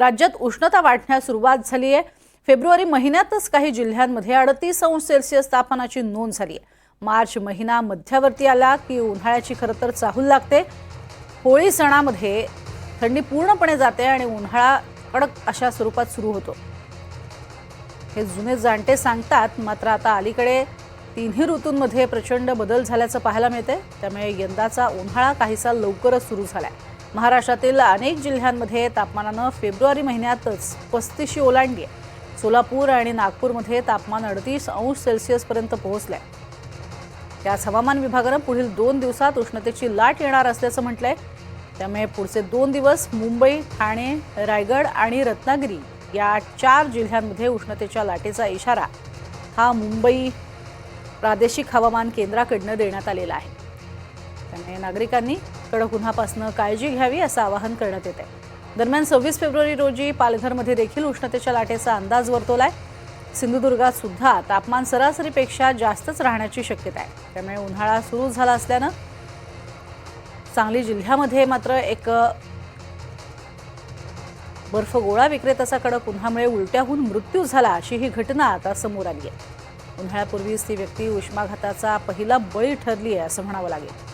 राज्यात उष्णता वाढण्यास सुरुवात झाली आहे. फेब्रुवारी महिन्यातच काही जिल्ह्यांमध्ये अडतीस अंश सेल्सिअस तापमानाची नोंद झाली आहे. मार्च महिना मध्यावरती आला की उन्हाळ्याची खरं तर चाहूल लागते. होळी सणामध्ये थंडी पूर्णपणे जाते आणि उन्हाळा कडक अशा स्वरूपात सुरू होतो. हे जुने जाणते सांगतात मात्र आता अलीकडे तिन्ही ऋतूंमध्ये प्रचंड बदल झाल्याचं पाहायला मिळते त्यामुळे यंदाचा उन्हाळा काहीसा लवकरच सुरू झाला आहे महाराष्ट्रातील अनेक जिल्ह्यांमध्ये तापमानानं फेब्रुवारी महिन्यातच पस्तीसशी ओलांडली आहे. सोलापूर आणि नागपूरमध्ये तापमान अडतीस अंश सेल्सिअसपर्यंत पोहोचलंय. त्याच हवामान विभागानं पुढील दोन दिवसात उष्णतेची लाट येणार असल्याचं म्हटलंय. त्यामुळे पुढचे दोन दिवस मुंबई ठाणे रायगड आणि रत्नागिरी या चार जिल्ह्यांमध्ये उष्णतेच्या लाटेचा इशारा हा मुंबई प्रादेशिक हवामान केंद्राकडनं देण्यात आलेला आहे. त्यामुळे नागरिकांनी कडक उन्हापासून काळजी घ्यावी असं आवाहन करण्यात येत आहे दरम्यान सव्वीस फेब्रुवारी रोजी पालघरमध्ये देखील उष्णतेच्या लाटेचा अंदाज वर्तवलाय. सिंधुदुर्गात सुद्धा तापमान सरासरीपेक्षा जास्तच राहण्याची शक्यता आहे. त्यामुळे उन्हाळा सुरू झाला असल्यानं सांगली जिल्ह्यामध्ये मात्र एक बर्फ गोळा विक्रेत्याचा कडक उन्हामुळे उलट्याहून मृत्यू झाला अशी ही घटना आता समोर आली आहे. उन्हाळ्यापूर्वीच ती व्यक्ती उष्माघाताचा पहिला बळी ठरली आहे असं म्हणावं लागेल.